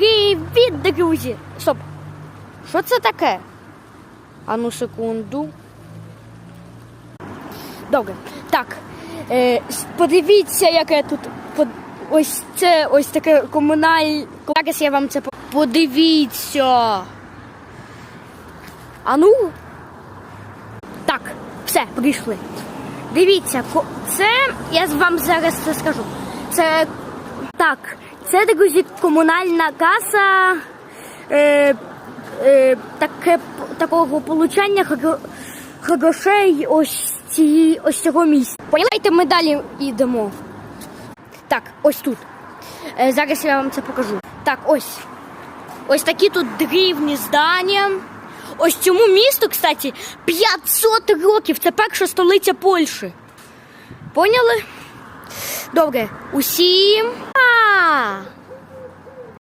Привіт, друзі! Стоп! Що це таке? Ану секунду. Добре. Так. Е, подивіться, яке тут. Ось це ось таке комуналь. Зараз я вам це подивіться. Ану. Так, все, прийшли. Дивіться, це я вам зараз це скажу. Це так, це друзі, комунальна каса е, е, таке, такого получання гро- грошей ось, ці, ось цього місця. Поняли, ми далі йдемо. Так, ось тут. Е, зараз я вам це покажу. Так, ось. Ось такі тут дрівні здання. Ось цьому місту, кстати, 500 років. Це перша столиця Польщі. Поняли? Добре, усім.